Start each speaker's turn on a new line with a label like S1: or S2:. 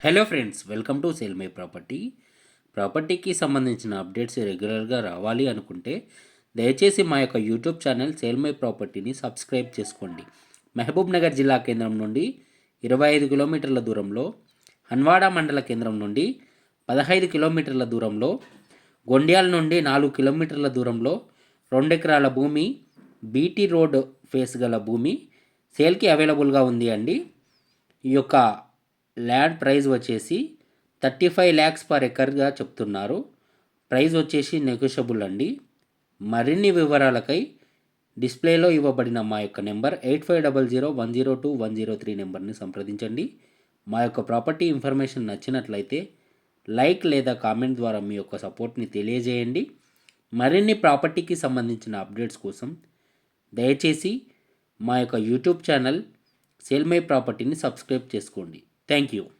S1: Hello friends welcome to sale my property ప్రాపర్టీకి సంబంధించిన updates రెగ్యులర్గా రావాలి అనుకుంటే దయచేసి మా యొక్క యూట్యూబ్ ఛానల్ సేల్ మై ప్రాపర్టీని సబ్స్క్రైబ్ చేసుకోండి. మహబూబ్ నగర్ జిల్లా కేంద్రం నుండి ఇరవై ఐదు కిలోమీటర్ల దూరంలో హన్వాడా మండల కేంద్రం నుండి పదహైదు కిలోమీటర్ల దూరంలో గొండ్యాల నుండి నాలుగు కిలోమీటర్ల దూరంలో రెండు ఎకరాల భూమి బీటీ రోడ్ ఫేస్ గల భూమి సేల్కి అవైలబుల్గా ఉంది అండి. ఈ యొక్క ల్యాండ్ ప్రైస్ వచ్చేసి థర్టీ ఫైవ్ ల్యాక్స్ పర్ ఎకర్గా చెప్తున్నారు. ప్రైస్ వచ్చేసి నెగోషియబుల్ అండి. మరిన్ని వివరాలకై డిస్ప్లేలో ఇవ్వబడిన మా యొక్క number eight five double zero one zero two one zero three నెంబర్ని సంప్రదించండి. మా యొక్క ప్రాపర్టీ ఇన్ఫర్మేషన్ నచ్చినట్లయితే లైక్ లేదా కామెంట్ ద్వారా మీ యొక్క సపోర్ట్ని తెలియజేయండి. మరిన్ని ప్రాపర్టీకి సంబంధించిన అప్డేట్స్ కోసం దయచేసి మా యొక్క యూట్యూబ్ ఛానల్ సేల్ మై ప్రాపర్టీని సబ్స్క్రైబ్ చేసుకోండి. Thank you.